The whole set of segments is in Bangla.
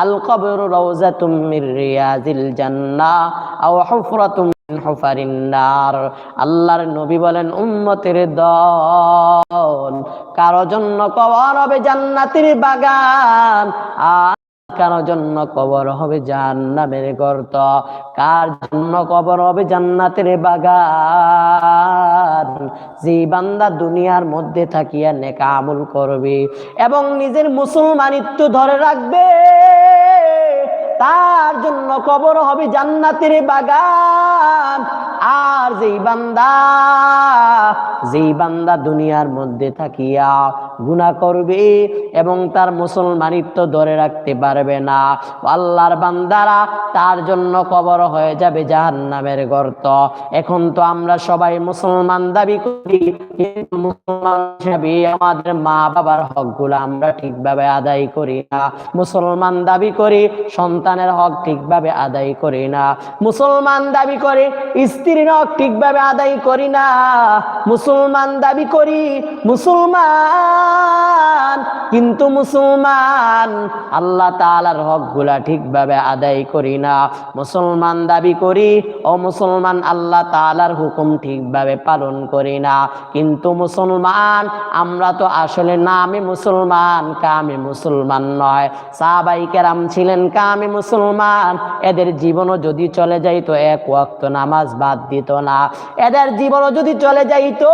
আল কবর রওজাতুম মির রিয়াজিল জান্নাহ আও হুফরাতুম মিন হুফারিন নার। আল্লাহর নবী বলেন, উম্মতের দল, কারও জন্য কবর হবে জান্নাতের বাগান, আর কারও জন্য কবর হবে জান্নাতের গর্ত। কার জন্য কবর হবে জান্নাতের বাগান? যে বান্দা দুনিয়ার মধ্যে থাকিয়া নেকা আমল করবে এবং নিজের মুসলমানিত্ব ধরে রাখবে। তার জন্য কবর হবে জান্নাতের বাগান। আর যেই বান্দা যেই বান্দা দুনিয়ার মধ্যে থাকিয়া গুনাহ করবে এবং তার মুসলমানিত্ব ধরে রাখতে পারবে না, আল্লাহর বান্দারা তার জন্য কবর হয়ে যাবে জাহান্নামের গর্ত। এখন তো আমরা সবাই মুসলমান দাবি করি মুসলমান হিসাবে আমাদের মা বাবার হকগুলো আমরা ঠিকভাবে আদায় করি না। মুসলমান দাবি করি সন্তানের হক ঠিকভাবে আদায় করি না। মুসলমান দাবি করে, স্ত্রীর হক ঠিকভাবে আদায় করি না। মুসলমান দাবি করি, মুসলমান। কিন্তু মুসলমান, আল্লাহ তাআলার হকগুলা ঠিকভাবে আদায় করি না। মুসলমান দাবি করি, ও মুসলমান, আল্লাহ তালার হুকুম ঠিকভাবে পালন করি না। কিন্তু মুসলমান, আমরা তো আসলে নামে মুসলমান, কামে মুসলমান নয়। সাহাবাই কেরাম ছিলেন, কামে মুসলমান। এদের জীবনও যদি চলে যাইতো, এক ওয়াক্ত নামাজ বাদ দিত না। এদের জীবনও যদি চলে যাইতো,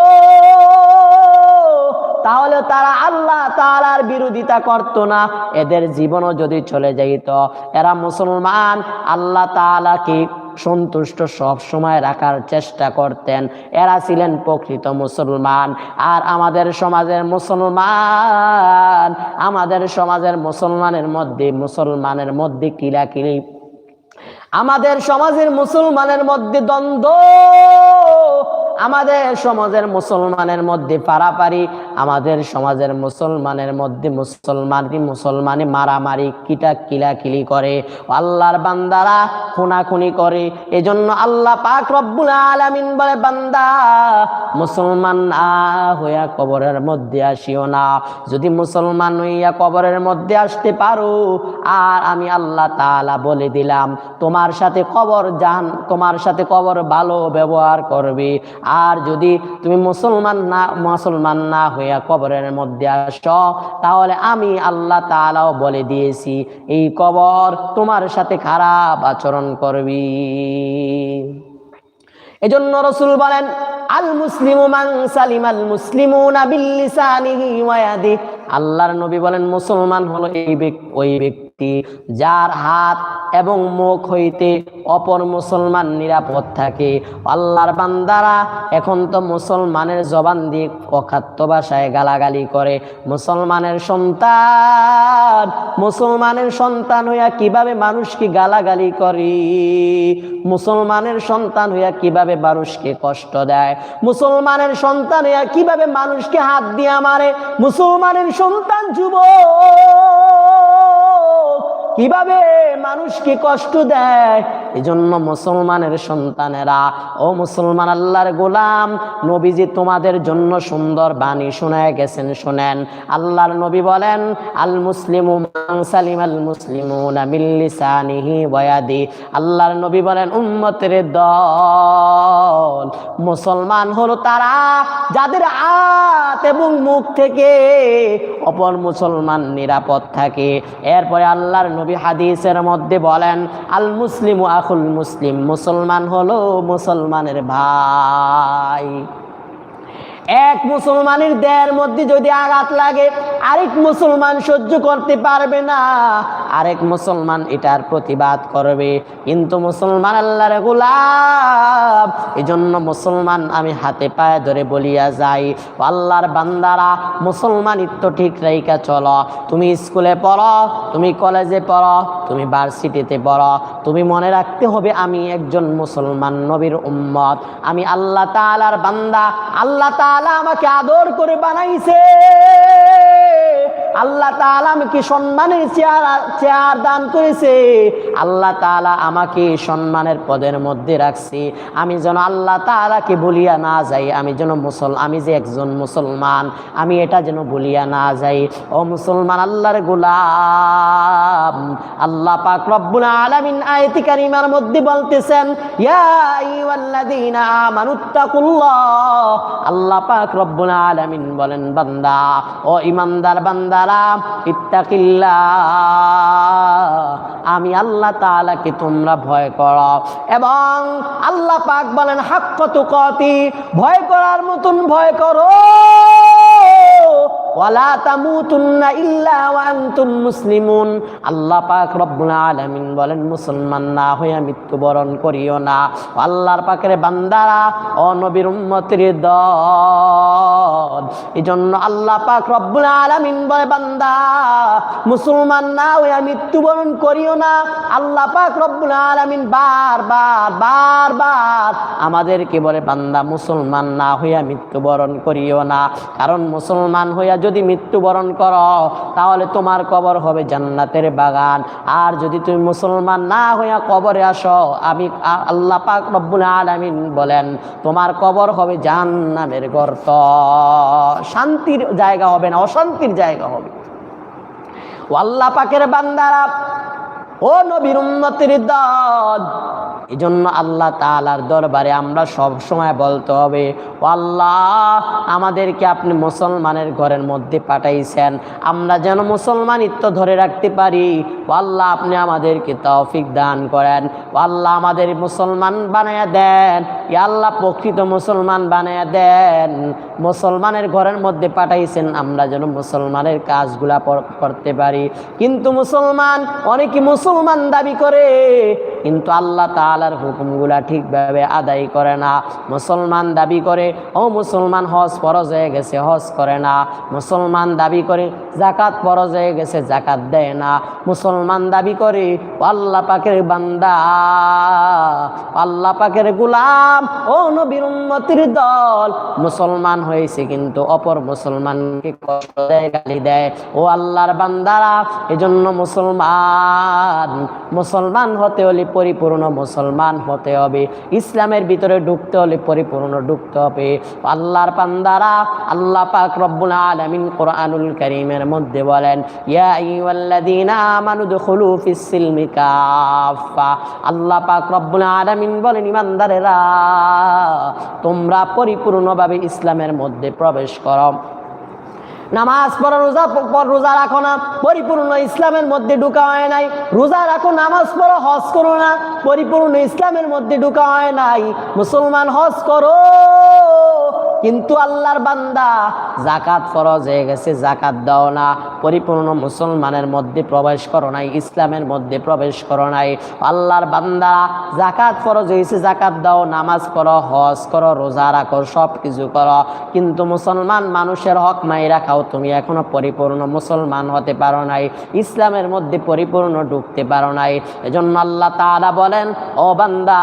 তাহলে তারা আল্লাহ তালার বিরোধিতা করতো না। এদের জীবনও যদি চলে যাইত, এরা মুসলমান, আল্লাহ তাআলাকে সন্তুষ্ট সব সময় রাখার চেষ্টা করতেন। এরা ছিলেন প্রকৃত মুসলমান। আর আমাদের সমাজের মুসলমান, আমাদের সমাজের মুসলমানের মধ্যে মুসলমানের মধ্যে কিলাকিলি। আমাদের সমাজের মুসলমানের মধ্যে দ্বন্দ্ব। আমাদের সমাজের মুসলমানের মধ্যে পারাপারি, আমাদের সমাজের মুসলমানের মধ্যে মুসলমানই মুসলমানে মারামারি, কিটা কিলাকিলি করে। আল্লাহর বান্দারা খুনাখুনি করে। এজন্য আল্লাহ পাক রব্বুল আলামিন বলে, বান্দা, মুসলমান না হইয়া কবরের মধ্যে আসিও না। যদি মুসলমান হইয়া কবরের মধ্যে আসতে পারো, আর আমি আল্লাহ তাআলা বলে দিলাম, তোমার সাথে কবর জান তোমার সাথে কবর ভালো ব্যবহার করবে। আর যদি তুমি মুসলমান না মুসলমান না হইয়া কবরের মধ্যে আসো, তাহলে আমি আল্লাহ তাআলাও বলে দিয়েছি, এই কবর তোমার সাথে খারাপ আচরণ করবি। এজন্য রসুল বলেন, আল মুসলিমু মান সালিমাল মুসলিমুনা বিল্লিসানিহি ওয়া ইয়াদিহি। আল্লাহর নবী বলেন, মুসলমান হলো এই ব্যক্তি, ওই ব্যক্তি। যার হাত এবং মুখ হইতে অপর মুসলমান নিরাপদ থাকে। আল্লাহর বান্দারা এখন তো মুসলমানের জবান দিয়ে অখাত্য ভাষায় গালাগালি করে। মুসলমানের সন্তান মুসলমানের সন্তান হইয়া কীভাবে মানুষকে গালাগালি করে? মুসলমানের সন্তান হইয়া কীভাবে মানুষকে কষ্ট দেয়? মুসলমানের সন্তান হইয়া কীভাবে মানুষকে হাত দিয়ে মারে? মুসলমানের সন্তান যুবক কীভাবে মানুষকে কষ্ট দেয়? এজন্য মুসলমানের সন্তানেরা, ও মুসলমান আল্লাহর গোলাম, নবীজি তোমাদের জন্য সুন্দর বাণী শোনায় গেছেন, শোনেন। আল্লাহর নবী বলেন আল মুসলিম সালিম আল লিসানিহি আল্লাহর নবী বলেন, উম্মতের দল মুসলমান হলো তারা যাদের হাত এবং মুখ থেকে। অপর মুসলমান নিরাপদ থাকে। এরপরে আল্লাহর নবী হাদিসের মধ্যে বলেন আল মুসলিম আখুল মুসলিম, মুসলমান হলো মুসলমানের ভাই। এক মুসলমানের দেহের মধ্যে যদি আঘাত লাগে, আরেক মুসলমান সহ্য করতে পারবে না। আরেক মুসলমান এটার প্রতিবাদ করবে। কিন্তু মুসলমান আল্লাহর গোলাপ এই জন্য মুসলমান আমি হাতে পায়ে ধরে বলিয়া যাই আল্লাহর বান্দারা মুসলমান মুসলমানিত্ব ঠিক রেখা চলো। তুমি স্কুলে পড়ো, তুমি কলেজে পড়ো, তুমি ভার্সিটিতে পড়ো। তুমি মনে রাখতে হবে আমি একজন মুসলমান নবীর উম্মত। আমি আল্লাহ তাআলার বান্দা, আল্লাহ তাআলা আমাকে আদর করে বানাইছে। আল্লাহ তাআলা আমাকে সম্মানের চেয়ার চেয়ার দান করেছে। আল্লাহ তাআলা আমাকে সম্মানের পদের মধ্যে রাখছে। আমি যেন আল্লাহ তাআলাকে বলিয়া না যাই, আমি যেন মুসল, আমি যে একজন মুসলমান, আমি এটা যেন বলিয়া না যাই। ও মুসলমান, আল্লাহর গোলাম। আল্লাহ পাক রব্বুল আলামিন আয়াতি কারিমার মধ্যে বলতেছেন, ইয়া আইয়ুহাল্লাযীনা আমানুত্তাকুল্লাহ আল্লাহ পাক রব্বুল আলামিন বলেন, বান্দা, ও ইমানদার বান্দারা, ইত্তাকিল্লাহ, আমি আল্লাহ তাআলাকে তোমরা ভয় করো। এবং আল্লাহ পাক বলেন হাক্কতু কতি ভয় করার মতন ভয় করো। ওয়ালা তামুতুন্না ইল্লা ওয়া আনতুম মুসলিমুন। আল্লাহ পাক রব্বুল আলামিন বলেন, মুসলমান না হইয়া মৃত্যুবরণ করিও না। আল্লাহর পাকের বান্দারা, ও নবীর উম্মতের দল। এজন্য আল্লাহ পাক রব্বুল আলামিন বলে, বান্দা, মুসলমান না হইয়া মৃত্যুবরণ করিও না। আল্লাহ পাক রব্বুল আলামিন বারবার বারবার আমাদেরকে বলে, বান্দা, মুসলমান না হইয়া মৃত্যুবরণ করিও না। কারণ মুসলমান হইয়া যদি মৃত্যুবরণ করো, তাহলে তোমার কবর হবে জান্নাতের বাগান। আর যদি তুমি মুসলমান না হইয়া কবরে আসো, আমি আল্লাহ পাক রব্বুল আলামিন বলেন, তোমার কবর হবে জাহান্নামের গর্ত। শান্তির জায়গা হবে না অশান্তির জায়গা হবে। আল্লাহ পাকের বান্দারা ও নবীর উন্নতির দল এই জন্য আল্লাহ তালার দরবারে আমরা সব সময় বলতে হবে আল্লাহ, আমাদেরকে আপনি মুসলমানের ঘরের মধ্যে পাঠাইছেন, আমরা যেন মুসলমানিত্ব ধরে রাখতে পারি। আল্লাহ, আপনি আমাদেরকে তৌফিক দান করেন। আল্লাহ, আমাদের মুসলমান বানায়া দেন। ই আল্লাহ, প্রকৃত মুসলমান বানায়া দেন। মুসলমানের ঘরের মধ্যে পাঠাইছেন, আমরা যেন মুসলমানের কাজগুলা করতে পারি। কিন্তু মুসলমান অনেকে মুসলমান দাবি করে, কিন্তু আল্লাহ তাআলার হুকুমগুলা ঠিকভাবে আদায় করে না। মুসলমান দাবি করে, ও মুসলমান, হজ ফরজ হয়ে গেছে, হজ করে না। মুসলমান দাবি করে, জাকাত ফরজ হয়ে গেছে, জাকাত দেয় না। মুসলমান দাবি করে, আল্লাহ পাকের বান্দা, আল্লাহ পাকের গুলাম, ও নবীর উম্মতির দল। মুসলমান হয়েছে কিন্তু অপর মুসলমানকে কষ্ট দেয়, গালি দেয়। ও আল্লাহর বান্দারা, এজন্য মুসলমান মুসলমান হতে হলে পরিপূর্ণ মুসলমান হতে হবে। ইসলামের ভিতরে ঢুকতে হলে পরিপূর্ণ ঢুকতে হবে। আল্লাহর বান্দারা আল্লাহ পাক রব্বুল আলামিন কোরআনুল কারীমের মধ্যে বলেন আল্লাহ পাক রব্বুল আলামিন বলেন, ইমানদারেরা, তোমরা পরিপূর্ণভাবে ইসলামের মধ্যে প্রবেশ করো। নামাজ পড়া রোজা রোজা রাখো না, পরিপূর্ণ ইসলামের মধ্যে ঢুকা হয় নাই। রোজা রাখো, নামাজ পড়ো, হজ করো না, পরিপূর্ণ ইসলামের মধ্যে ঢুকা হয় নাই। মুসলমান হজ করো। কিন্তু আল্লাহর বান্দা জাকাত ফরজ হয়ে গেছে জাকাত দাও না। পরিপূর্ণ মুসলমানের মধ্যে প্রবেশ করো নাই, ইসলামের মধ্যে প্রবেশ করো নাই। আল্লাহর বান্দা জাকাত ফরজ হয়েছে জাকাত দাও, নামাজ পড়ো, হজ করো, রোজা রাখো সব কিছু করো। কিন্তু মুসলমান মানুষের হক মাই রাখাও তুমি এখনও পরিপূর্ণ মুসলমান হতে পারো নাই, ইসলামের মধ্যে পরিপূর্ণ ঢুকতে পারো নাই। এজন্য আল্লাহ তাআলা বলেন, ও বান্দা,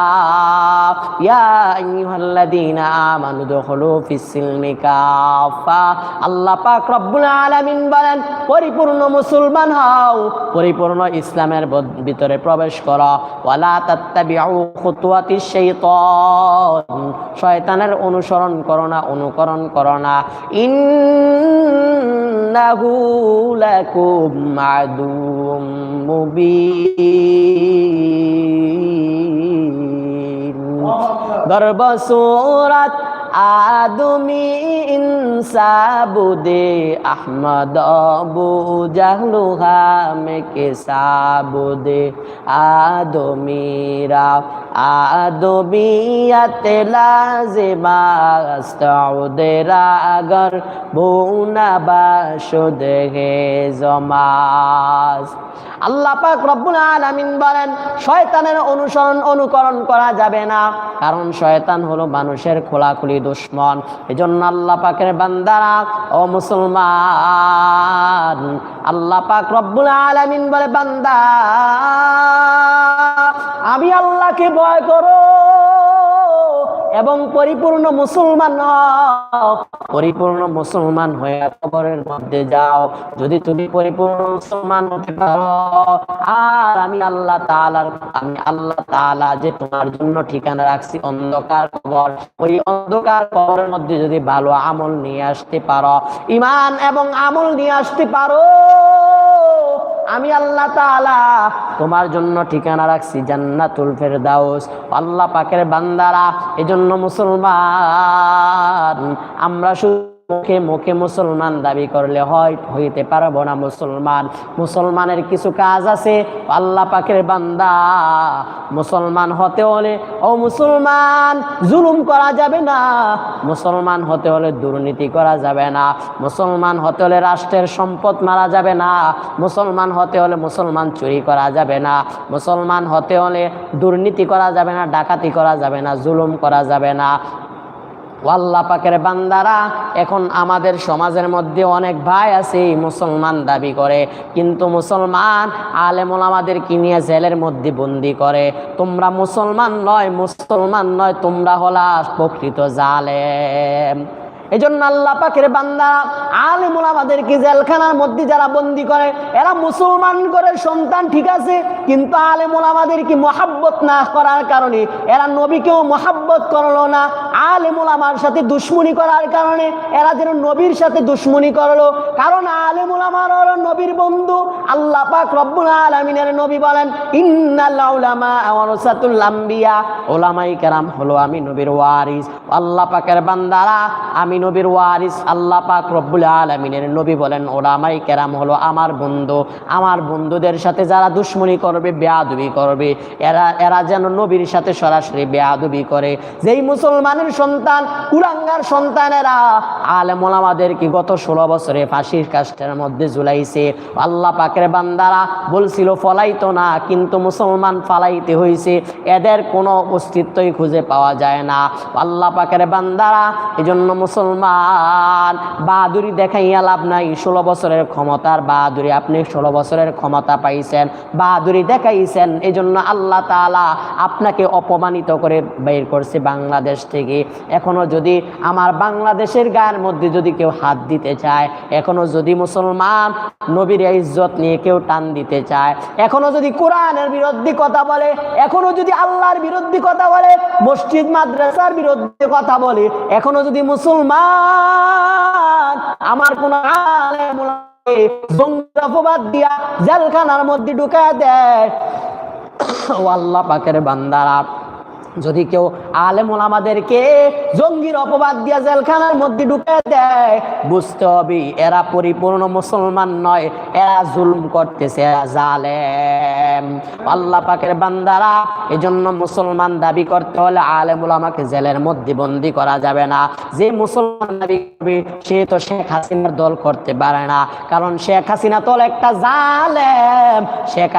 ইয়া আইয়ুহাল্লাযীনা আমানু দুখুলু আল্লাহ পাক রব্বুল আলামিন বলেন পরিপূর্ণ মুসলমান হও পরিপূর্ণ ইসলামের ভিতরে প্রবেশ করো। ওয়ালা তাত্তাবিউ খুতুওয়াতিশ শাইতান। শয়তানের অনুসরণ করো না অনুকরণ করো না। ইন্নাহু লাকুম আদুউম মুবিন। গর্ব সুরাত আদমি ইনসাবুদে আহমদ আবু জাহলু হামে কে সাবুদে আদমিরা আদমিয়াতে লাজিমা আস্তাউদেরা আগর বুনা বাসুদ হে জমাস। আল্লাহ পাক রব্বুল আলামিন বলেন, শয়তানের অনুসরণ অনুকরণ করা যাবে না, কারণ শয়তান হলো মানুষের খোলাখুলি দুশ্মন। এজন্য আল্লাহ পাকের বান্দারা ও মুসলমান আল্লাহ পাক রব্বুল আলামিন বলে বান্দা আমি আল্লাহকে ভয় করো। এবং পরিপূর্ণ মুসলমান পরিপূর্ণ মুসলমান হয়ে কবরের মধ্যে যাও। যদি তুমি পরিপূর্ণ মুসলমান হতে পারো, আর আমি আল্লাহ তাআলার, আমি আল্লাহ তাআলা যে তোমার জন্য ঠিকানা রাখছি অন্ধকার কবর, ওই অন্ধকার কবরের মধ্যে যদি ভালো আমল নিয়ে আসতে পারো ইমান এবং আমল নিয়ে আসতে পারো আমি আল্লাহ তালা তোমার জন্য ঠিকানা রাখছি জান্নাতুল ফেরদাউস। আল্লাহ পাকের বান্দারা, এজন্য মুসলমান, আমরা শুধু মুখে মুখে মুসলমান দাবি করলে হয়, হইতে পারব না মুসলমান। মুসলমানের কিছু কাজ আছে, আল্লাহ পাকের বান্দা। মুসলমান হতে হলে, ও মুসলমান, জুলুম করা যাবে না। মুসলমান হতে হলে দুর্নীতি করা যাবে না। মুসলমান হতে হলে রাষ্ট্রের সম্পদ মারা যাবে না। মুসলমান হতে হলে মুসলমান চুরি করা যাবে না। মুসলমান হতে হলে দুর্নীতি করা যাবে না, ডাকাতি করা যাবে না, জুলুম করা যাবে না। ও আল্লাহ পাকের বান্দারা, এখন আমাদের সমাজের মধ্যে অনেক ভাই আছে, মুসলমান দাবি করে। কিন্তু মুসলমান আলেমুল আমাদের কিনিয়া জেলের মধ্যে বন্দি করে? তোমরা মুসলমান নয় মুসলমান নয়, তোমরা হলা প্রকৃত জালেম। এই জন্য আল্লাহ পাকের বান্দা, আলেমুল আমাদেরকে জেলখানার মধ্যে যারা বন্দি করে, এরা মুসলমান করে সন্তান ঠিক আছে, কিন্তু আলেমুল আমাদেরকে মহাব্বত না করার কারণে, এরা নবীকেও মহাব্বত করল না, আলেমুল আমার সাথে দুশ্মনী করার কারণে, এরা যেন নবীর সাথে দুশ্মনী করল। কারণ আলেমুল আমার হলো নবীর বন্ধু, আল্লাহ পাক রব্বুল আলামিনের নবী বলেন, ইন্নাল উলামা ওয়ারাসাতুল ওলামাই কেরাম হলো আমি নবীর ওয়ারিস। আল্লাহ পাকের বান্দারা, আমি নবীর ওয়ারিস, আল্লাহ পাক রব্বুল আলামিনের নবী বলেন ওলামাই কেরাম হলো আমার বন্ধু। আমার বন্ধুদের সাথে যারা দুশ্মনী করবে, বেয়াদবি করবে। এরা এরা যেন নবীর সাথে সরাসরি বেয়াদবি করে। যেই মুসলমানের সন্তান কুলাঙ্গার সন্তানেরা, আলেমুল আমাদেরকে গত ষোলো বছরে ফাঁসির কাষ্টের মধ্যে ঝুলাইছে। আল্লাহ পাকের বান্দারা বলছিল, ফলাইতো না, কিন্তু মুসলমান ফালাইতে হয়েছে এদের কোনো অস্তিত্বই খুঁজে পাওয়া যায় না। আল্লাহ পাকের বান্দারা এই জন্য মুসলমান। বাহাদুরি দেখাইয়া লাভ নাই, ষোলো বছরের ক্ষমতার বাহাদুরি। আপনি ষোলো বছরের ক্ষমতা পাইছেন, বাহাদুরি দেখাইছেন এই জন্য আল্লাহ তাআলা আপনাকে অপমানিত করে বের করছে বাংলাদেশ থেকে। এখনও যদি আমার বাংলাদেশের গায়ের মধ্যে যদি কেউ হাত দিতে চায়, এখনও যদি মুসলমান নবীর ইজ্জত নিয়ে কেউ টান দিতে চায়, এখনও যদি কোরআনের বিরুদ্ধে কথা বলে, এখনও যদি আল্লাহর বিরুদ্ধে কথা বলে, মসজিদ, মাদ্রাসার বিরুদ্ধে কথা বলে, এখনও যদি মুসলমান আমার কোন আলেম ওলামাকে জঙ্গি অপবাদ দিয়া জেলখানার মধ্যে ঢুকা দেয়। ও আল্লাহ পাকের বান্দারা। যদি কেউ আলেম ওলামাদেরকে জঙ্গির অপবাদ দিয়া জেলখানার মধ্যে ঢুকে দেয়, বুঝতে হবে এরা পরিপূর্ণ মুসলমান নয়, এরা জুলুম করতেছে, এরা জালেম। আল্লাহ পাকের বান্দারা এজন্য মুসলমান দাবি করতে হলে আলেম ওলামাকে জেলের মধ্যে বন্দি করা যাবে না। যে মুসলমান দাবি করবে, সে তো শেখ হাসিনার দল করতে পারে না। কারণ শেখ হাসিনা তো একটা জালেম শেখ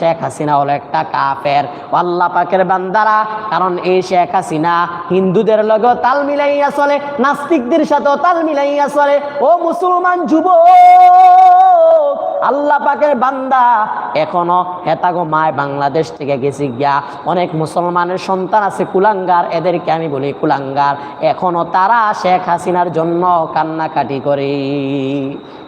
শেখ হাসিনা হলো একটা কাফের। আল্লাহ পাকের বান্দারা কারণ এই শেখ হাসিনা হিন্দুদের লগে তাল মিলাইয়া চলে, নাস্তিকদের সাথেও তাল মিলাইয়া চলে। ও মুসলমান যুব আল্লাহ পাকের বান্দা এখনও হেতাগো মায় বাংলাদেশ থেকে গেছি গিয়া। অনেক মুসলমানের সন্তান আছে কুলাঙ্গার, এদেরকে আমি বলি কুলাঙ্গার। এখনও তারা শেখ হাসিনার জন্য কান্নাকাটি করে।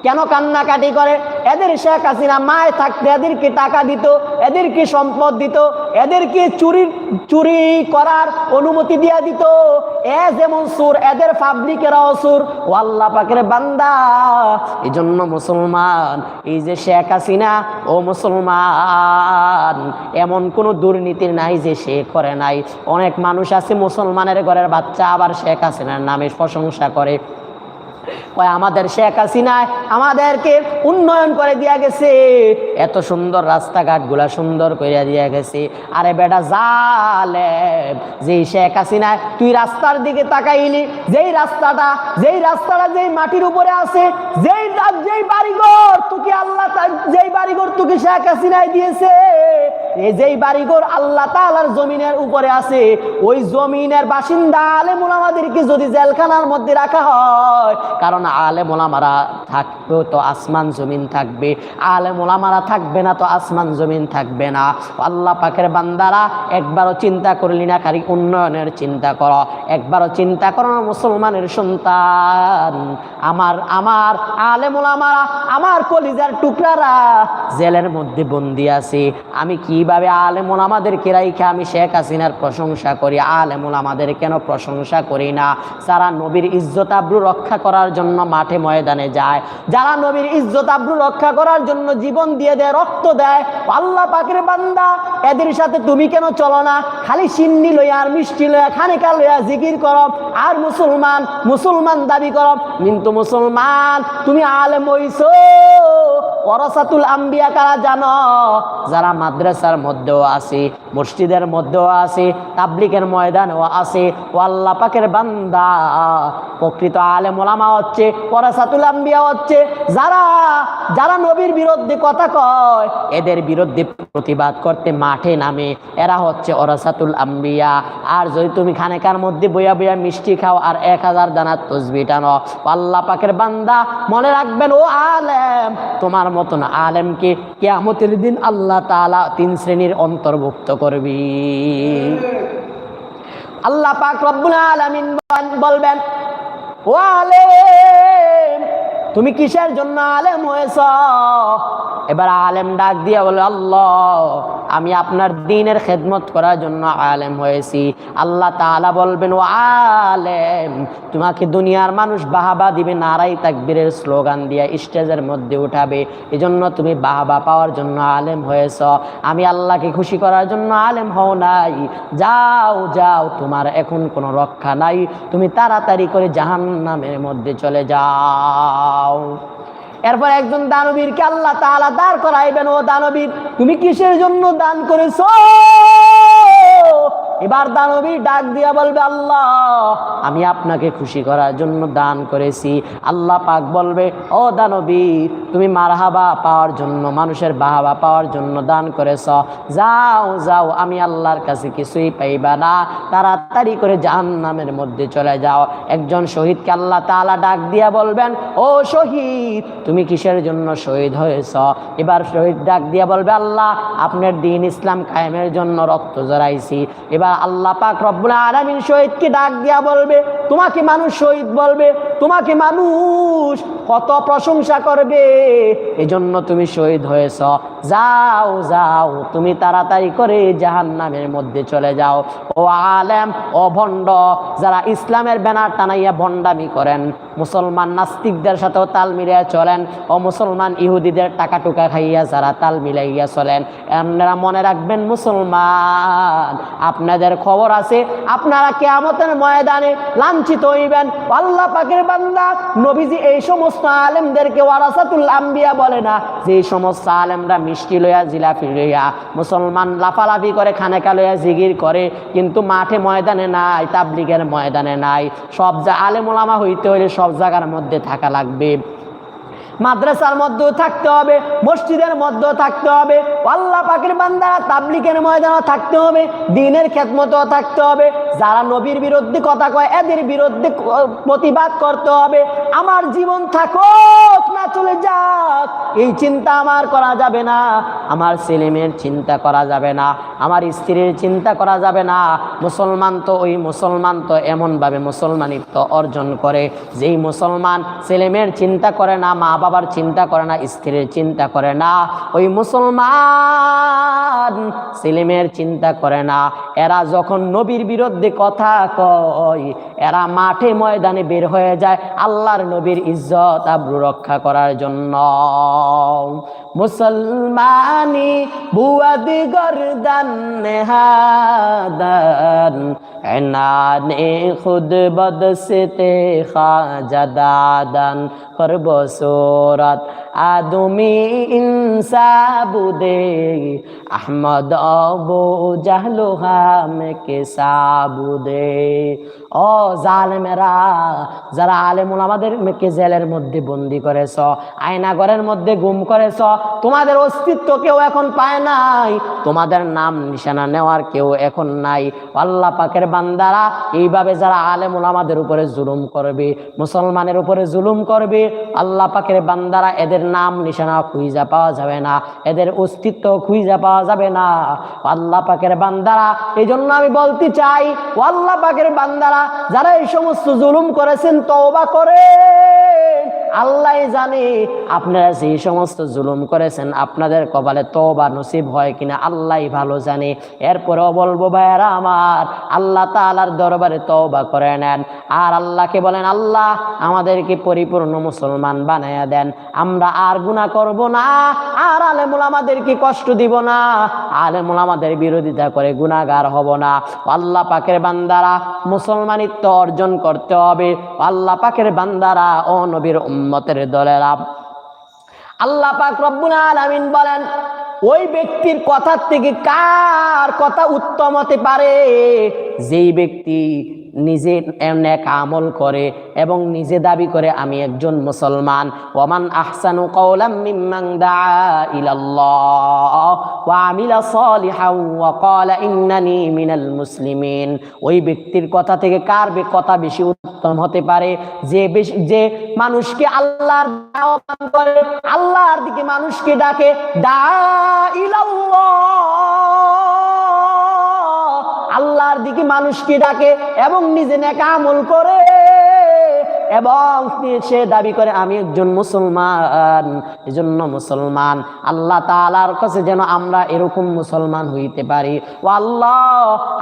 কেন কান্নাকাটি করে? এদের শেখ হাসিনা মায় থাকতে এদেরকে টাকা দিত, এদেরকে সম্পদ দিত, এদেরকে চুরি চুরি করার অনুমতি দিয়া দিত। এ যেমন সুর, এদের পাবলিকেরাও সুর ও আল্লাহ পাকের বান্দা। এই জন্য মুসলমান, এই যে শেখ হাসিনা, ও মুসলমান এমন কোনো দুর্নীতির নাই যে সে করে নাই। অনেক মানুষ আছে মুসলমানের ঘরের বাচ্চা, আবার শেখ হাসিনার নামে প্রশংসা করে। আমাদের শেখ হাসিনায় আমাদেরকে উন্নয়ন করে দিয়া গেছে। এত সুন্দর রাস্তাঘাটগুলা সুন্দর করে দিয়া গেছে। আরে বেটা জালে যেই শেখ হাসিনা, তুই রাস্তার দিকে তাকাইলি, যেই রাস্তাটা যেই রাস্তাটা যেই মাটির উপরে আছে, যেই যেই বাড়িঘর, তোকে আল্লাহ যেই বাড়িঘর তোকে শেখ হাসিনায় দিয়েছে। যেই বাড়িঘর আল্লাহ তাআলার জমিনের উপরে আছে, ওই জমিনের বাসিন্দা আলেম ওলামাদেরকে যদি জেলখানার মধ্যে রাখা হয়, কারণ আলেম ওলামারা থাকবে তো আসমান জমিন থাকবে আলেম ওলামারা থাকবে না তো আসমান জমিন থাকবে না। আল্লাহ পাকের বান্দারা একবারও চিন্তা করলি না কারি উন্নয়নের চিন্তা করো, একবারও চিন্তা করো না মুসলমানের সন্তান। আমার আমার আলে ওলামারা আমার কলিজার টুকরারা জেলের মধ্যে বন্দি আছে। আমি কীভাবে আলেম ওলামাদেরকে রাইখে আমি শেখ হাসিনার প্রশংসা করি আলেম ওলামাদের কেন প্রশংসা করি না? যারা নবীর ইজ্জত আব্রু রক্ষা করার জন্য মাঠে ময়দানে যায়, যারা নবীর ইজ্জত আব্রু রক্ষা করার জন্য জীবন দিয়ে দেয়, রক্ত দেয়, আল্লাহ পাকের বান্দা, এদের সাথে তুমি কেন চলো না? খালি সিন্নি লইয়া আর মিষ্টি লইয়া, খানিকা লইয়া জিকির করো, আর মুসলমান মুসলমান দাবি করো, কিন্তু মুসলমান, তুমি আলেম হইছো। ওরাসাতুল আম্বিয়া কারা জানো? যারা মাদ্রাসার মধ্যেও আছে, মসজিদের মধ্যেও আছে তাবলিকের ময়দানেও আছে, ও আল্লাহ পাকের বান্দা। প্রকৃত আলেম ওলামা হচ্ছে ওরাসাতুল আম্বিয়া হচ্ছে। যারা যারা নবীর বিরুদ্ধে কথা কয়, এদের বিরুদ্ধে প্রতিবাদ করতে মাঠে নামে, এরা হচ্ছে ওরাসাতুল আম্বিয়া। আর যদি তুমি খানেকার মধ্যে বইয়া বইয়া মিষ্টি খাও আর এক হাজার দানার তসবি টানো আল্লাহ পাকের বান্দা, মনে রাখবেন, ও আলেম, তোমার মতন আলেমকে কেয়ামতের দিন আল্লাহ তাআলা তিন শ্রেণির অন্তর্ভুক্ত করবি। আল্লাহ পাক রব্বুল আলামিন বলবেন, ও আলেম, তুমি কিসের জন্য আলেম হয়েছ? এবার আলেম ডাক দিয়া বলে, আল্লাহ, আমি আপনার দিনের খেদমত করার জন্য আলেম হয়েছি। আল্লাহ তাআলা বলবেন, ও আলেম তোমাকে দুনিয়ার মানুষ বাহাবা দিবে, নারাই তাকবীরের স্লোগান দিয়া স্টেজের মধ্যে উঠাবে। এজন্য তুমি বাহাবা পাওয়ার জন্য আলেম হয়েছ। আমি আল্লাহকে খুশি করার জন্য আলেম হও নাই। যাও যাও, তোমার এখন কোনো রক্ষা নাই। তুমি তাড়াতাড়ি করে জাহান্নামের মধ্যে চলে যাও। এরপর একজন দানবীরকে আল্লাহ তাআলা দাঁড় করাইবেন, ও দানবীর, তুমি কিসের জন্য দান করেছ? এবার দানবী ডাক দিয়া বলবে, আল্লাহ, আমি আপনাকে খুশি করার জন্য দান করেছি। আল্লাহ পাক বলবে, ও দানবী, তুমি মারহাবা পাওয়ার জন্য, মানুষের বাহাবা পাওয়ার জন্য দান করেছ। যাও যাও, আমি আল্লাহর কাছে কিছুই পাইবা না। তাড়াতাড়ি করে জাহান্নামের মধ্যে চলে যাও। একজন শহীদকে আল্লাহ তালা ডাক দিয়া বলবেন, ও শহীদ, তুমি কিসের জন্য শহীদ হয়েছ? এবার শহীদ ডাক দিয়া বলবে, আল্লাহ, আপনার দিন ইসলাম কায়েমের জন্য রক্ত জড়াইছি এবার আল্লাহ পাক রব্বুল আলামিন শহীদকে ডাক দিয়া বলবে, তোমাকে মানুষ শহীদ বলবে, তোমাকে মানুষ কত প্রশংসা করবে। এজন্য তুমি শহীদ হয়েছ। যাও যাও, তুমি তাড়াতাড়ি করে জাহান্নামের মধ্যে চলে যাও। ও আলেম, ও ভণ্ড, যারা ইসলামের ব্যানার টানাইয়া ভণ্ডামি করেন, মুসলমান নাস্তিকদের সাথেও তাল মিলিয়ে চলেন, ও মুসলমান ইহুদিদের টাকা টুকা খাইয়া যারা তাল মিলাইয়া চলেন আপনারা মনে রাখবেন, মুসলমান আপনাদের খবর আছে। আপনারা কেয়ামতের ময়দানে লাঞ্ছিত হইবেন। আল্লাহ পাকের বান্দা নবীজি এই সমস্ত আলেমদেরকে ওয়ারাসাতুল আম্বিয়া বলে না, যে সমস্ত আলেমরা মিষ্টি লইয়া জিলাপি লইয়া, মুসলমান লাফালাফি করে, খানেকা লইয়া জিগির করে, কিন্তু মাঠে ময়দানে নাই, তাবলিগের ময়দানে নাই। সব যা আলেম ওলামা হইতে হইলে সব জায়গার মধ্যে থাকা লাগবে। মাদ্রাসার মধ্যেও থাকতে হবে, মসজিদের মধ্যেও থাকতে হবে, আল্লাহ পাকের বান্দা তাবলিকের ময়দানও থাকতে হবে, দিনের খেদমতও থাকতে হবে, যারা নবীর বিরুদ্ধে কথা কয়, এদের বিরুদ্ধে প্রতিবাদ করতে হবে, আমার জীবন থাকুক না চলে যাক, এই চিন্তা আমার করা যাবে না, আমার ছেলেমেয়ের চিন্তা করা যাবে না, আমার স্ত্রীর চিন্তা করা যাবে না, মুসলমান তো ওই মুসলমান তো এমনভাবে মুসলমানিত্ব অর্জন করে, যেই মুসলমান ছেলেমেয়ের চিন্তা করে না মা বাবার চিন্তা করে না, স্ত্রীর চিন্তা করে না, ওই মুসলমান ছেলেমেয়ের চিন্তা করে না। এরা যখন নবীর বিরুদ্ধে কথা কয়, এরা মাঠে ময়দানে বের হয়ে যায় আল্লাহর নবীর ইজ্জত, আব্রু রক্ষা করার জন্য। মুসলমানি বুয়াদি গরদান নেহাদান, এনানে খুদ বদসতে খাজাদাদান করব সুরত আদমি ইনসাবুদে আহমদ অবু জাহলু হামকে সাবুদে ও জালেমেরা, যারা আলেমুল আমাদের মেকে জেলের মধ্যে বন্দি করেছ, আয়নাগরের মধ্যে গুম করেছ, তোমাদের অস্তিত্ব কেউ এখন পায় নাই, তোমাদের নাম নিশানা নেওয়ার কেউ এখন নাই। আল্লাহ পাকের বান্দারা, এইভাবে যারা আলেমুল আমাদের উপরে জুলুম করবে, মুসলমানের উপরে জুলুম করবে, আল্লাহ পাকের বান্দারা এদের নাম নিশানা খুঁজা পাওয়া যাবে না, এদের অস্তিত্ব খুঁজা পাওয়া যাবে না। আল্লাহ পাকের বান্দারা এই জন্য আমি বলতে চাই আল্লাহ পাকের বান্দারা, যারা এই সমস্ত জুলুম করেছেন, তওবা করে আল্লাহ জানে আপনারা যে সমস্ত জুলুম করেছেন, আপনাদের কপালে তওবা নসিব হয় কিনা আল্লাহ ভালো জানে। এরপরেও বলব, ভাইয়ারা আমার, আল্লাহ তাআলার দরবারে তওবা করে নেন। আর আল্লাহকে বলেন, আল্লাহ আমাদেরকে পরিপূর্ণ মুসলমান বানায়া দেন। আমরা আর গুনাহ করব না, আর আলেমুল আমাদেরকে কষ্ট দিব না, আলেমুল আমাদের বিরোধিতা করে গুনাহগার হব না। আল্লাহ পাকের বান্দারা মুসলমানিত্ব অর্জন করতে হবে। আল্লাহ পাকের বান্দারা ও নবীর উম্মতের দলেরা আল্লাহ পাক রব্বুল আলামিন বলেন, ওই ব্যক্তির কথার থেকে কার কথা উত্তম হতে পারে? যেই ব্যক্তি নিজে নেক আমল করে এবং নিজে দাবি করে, আমি একজন মুসলমান। ওমান আহসানু কওলাম মিনাল মুসলিমিন। ওই ব্যক্তির কথা থেকে কার কথা বেশি উত্তম হতে পারে? যে বেশি যে মানুষকে আল্লাহর আহ্বান করে, আল্লাহর দিকে মানুষকে ডাকে, দা আল্লাহর দিকে মানুষকে ডাকে এবং নিজে নেকা আমল করে। এবং সে দাবি করে, আমি একজন মুসলমান, এজন্য মুসলমান। আল্লাহ তাআলার কাছে যেন আমরা এরকম মুসলমান হইতে পারি। ও আল্লাহ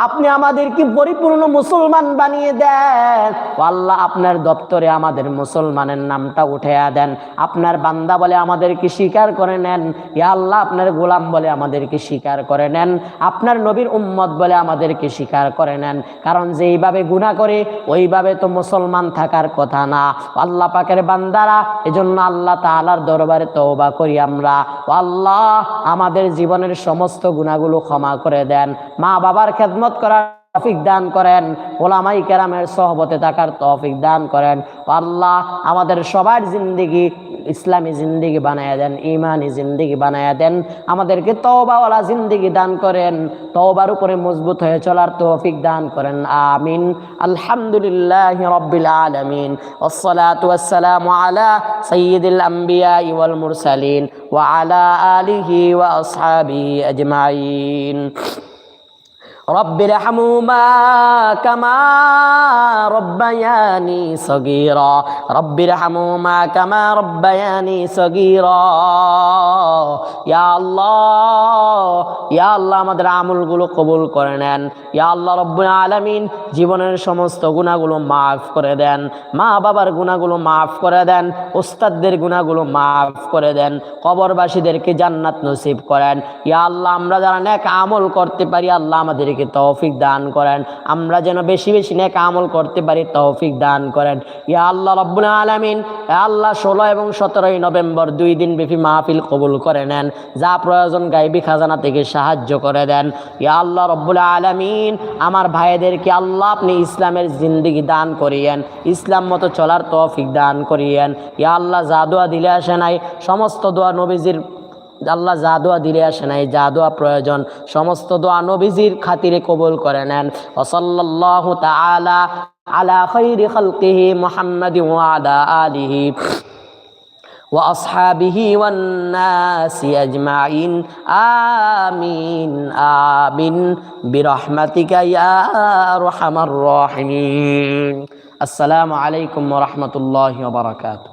আপনি আমাদেরকে পরিপূর্ণ মুসলমান বানিয়ে দেন? ও আল্লাহ আপনার দপ্তরে আমাদের মুসলমানের নামটা উঠাইয়া দেন। আপনার বান্দা বলে আমাদেরকে স্বীকার করে নেন। ইয়া আল্লাহ, আপনার গোলাম বলে আমাদেরকে স্বীকার করে নেন। আপনার নবীর উম্মত বলে আমাদেরকে স্বীকার করে নেন। কারণ যেইভাবে গুনাহ করে, ওইভাবে তো মুসলমান থাকার কথা না। আল্লাহ পাকের বান্দারা, এজন্য আল্লাহ তালার দরবারে তওবা করি আমরা। আল্লাহ, আমাদের জীবনের সমস্ত গুণাগুলো ক্ষমা করে দেন। মা বাবার খেদমত করার তৌফিক দান করেন ওলামাই কেরামের সহবতে থাকার তৌফিক দান করেন ও আল্লাহ আমাদের সবার জিন্দিগি ইসলামী জিন্দিগি বানায়া দেন ইমানি জিন্দিগি বানায়া দেন আমাদেরকে তওবাওয়ালা জিন্দিগি দান করেন তওবার উপরে মজবুত হয়ে চলার তৌফিক দান করেন আমিন আলহামদুলিল্লাহ রব্বিল আলামিন والصلاة والسلام على سيد الأنبياء والمرسلين وعلى آله وأصحابه أجمعين রব্বির হামুমা কামা রব্বায়ানি সগীর। রব্বির হামুমা কামা রব্বায়ানি সগীর। ইয়া আল্লাহ ইয়া আল্লাহ আমাদের আমলগুলো কবুল করে নেন। ইয়া আল্লাহ রব্বুল আলামিন জীবনের সমস্ত গুণাগুলো মাফ করে দেন। মা বাবার গুণাগুলো মাফ করে দেন। ওস্তাদদের গুণাগুলো মাফ করে দেন। কবরবাসীদেরকে জান্নাত নসিব করেন। ইয়া আল্লাহ আমরা যারা নেক আমল করতে পারি, আল্লাহ আমাদেরকে তৌফিক দান করেন। আমরা যেন বেশি বেশি নেক আমল করতে পারি, তৌফিক দান করেন। ইয়া আল্লাহ রব্বুল আলামিন আল্লাহ ষোলো এবং সতেরোই নভেম্বর দুই দিন ব্যাপী মাহফিল কবুল করে নেন, যা প্রয়োজন গাইবি খাজানা থেকে সাহায্য করে দেন। ইয়া আল্লাহ রব্বুল আলামিন, আমার ভাইদেরকে আল্লাহ আপনি ইসলামের জিন্দিগি দান করিয়েন, ইসলাম মতো চলার তৌফিক দান করিয়েন। ইয়া আল্লাহ যা দোয়া দিলে আসে নাই, সমস্ত দোয়া নবীজির আল্লাহ যা দোয়া দিলে আসে নাই যা দোয়া প্রয়োজন সমস্ত দোয়া নবীজির খাতিরে কবুল করে নেন ওসল্লাল্লাহু তাআলা আলা খাইরি খালকিহি মুহাম্মাদি ওয়া আলা আলিহি وأصحابه والناس أجمعين آمين آمين برحمتك يا أرحم الراحمين السلام عليكم ورحمة الله وبركاته